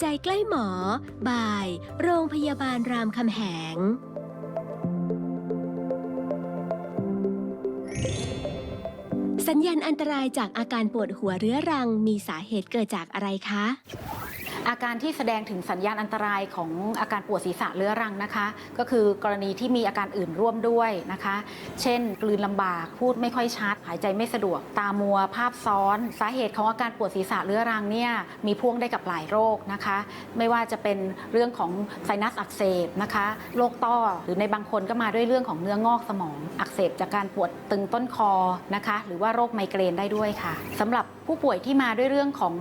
ใจใกล้หมอ บ่าย โรงพยาบาลรามคำแหง สัญญาณอันตรายจากอาการปวดหัวเรื้อรังมีสาเหตุเกิดจากอะไรคะ อาการที่แสดงถึงสัญญาณอันตรายของอาการปวดศีรษะเรื้อรังนะคะ ก็คือกรณีที่มีอาการอื่นร่วมด้วยนะคะ เช่น กลืนลำบากพูดไม่ค่อยชัด หายใจไม่สะดวก ตามัว ภาพซ้อน สาเหตุของอาการปวดศีรษะเรื้อรังเนี่ยมีพ่วงได้กับหลายโรคนะคะ ไม่ว่าจะเป็นเรื่องของไซนัสอักเสบนะคะโรคต้อหรือในบางคนก็มาด้วยเรื่องของเนื้องอกสมองอักเสบจากการปวดตึงต้นคอนะคะ หรือว่าโรคไมเกรนได้ด้วยค่ะสำหรับผู้ป่วยที่มาด้วยเรื่องของ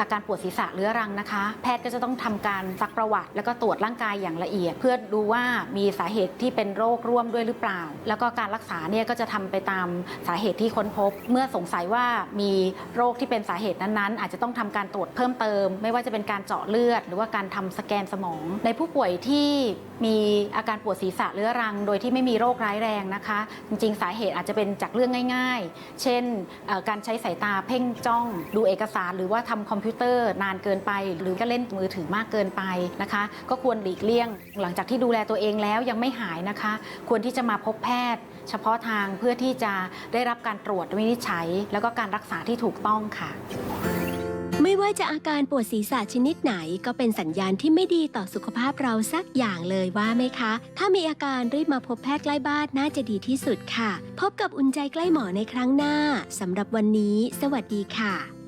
อาการปวดศีรษะเรื้อรังนะคะ แพทย์ก็จะต้องทำการซักประวัติ แล้วก็ตรวจร่างกายอย่างละเอียด เพื่อดูว่ามีสาเหตุที่เป็นโรคร่วมด้วยหรือเปล่า แล้วก็การรักษาเนี่ยก็จะทำไปตามสาเหตุที่ค้นพบ เมื่อสงสัยว่ามีโรคที่เป็นสาเหตุนั้นๆ อาจจะต้องทำการตรวจเพิ่มเติม ไม่ว่าจะเป็นการเจาะเลือด หรือว่าการทำสแกนสมอง ในผู้ป่วยที่ มีอาการปวดศีรษะเรื้อรัง โดยที่ไม่มีโรคร้ายแรงนะคะ จริงๆ สาเหตุอาจจะเป็นจากเรื่องง่าย ๆ เช่นการใช้สายตาเพ่งจ้อง ดูเอกสาร หรือว่าทำคอมพิวเตอร์นานเกินไป หรือก็เล่นมือถือมากเกินไปนะคะ ก็ควรหลีกเลี่ยง หลังจากที่ดูแลตัวเองแล้วยังไม่หายนะคะ ควรที่จะมาพบแพทย์ เฉพาะทางเพื่อที่จะได้รับการตรวจวินิจฉัย แล้วก็การรักษาที่ถูกต้องค่ะ ไม่ว่าจะอาการปวดศีรษะชนิดไหน ก็เป็นสัญญาณที่ไม่ดีต่อสุขภาพเราสักอย่างเลยว่าไหมคะ ถ้ามีอาการรีบมาพบแพทย์ใกล้บ้านน่าจะดีที่สุดค่ะ พบกับอุ่นใจใกล้หมอในครั้งหน้าสำหรับวันนี้ สวัสดีค่ะ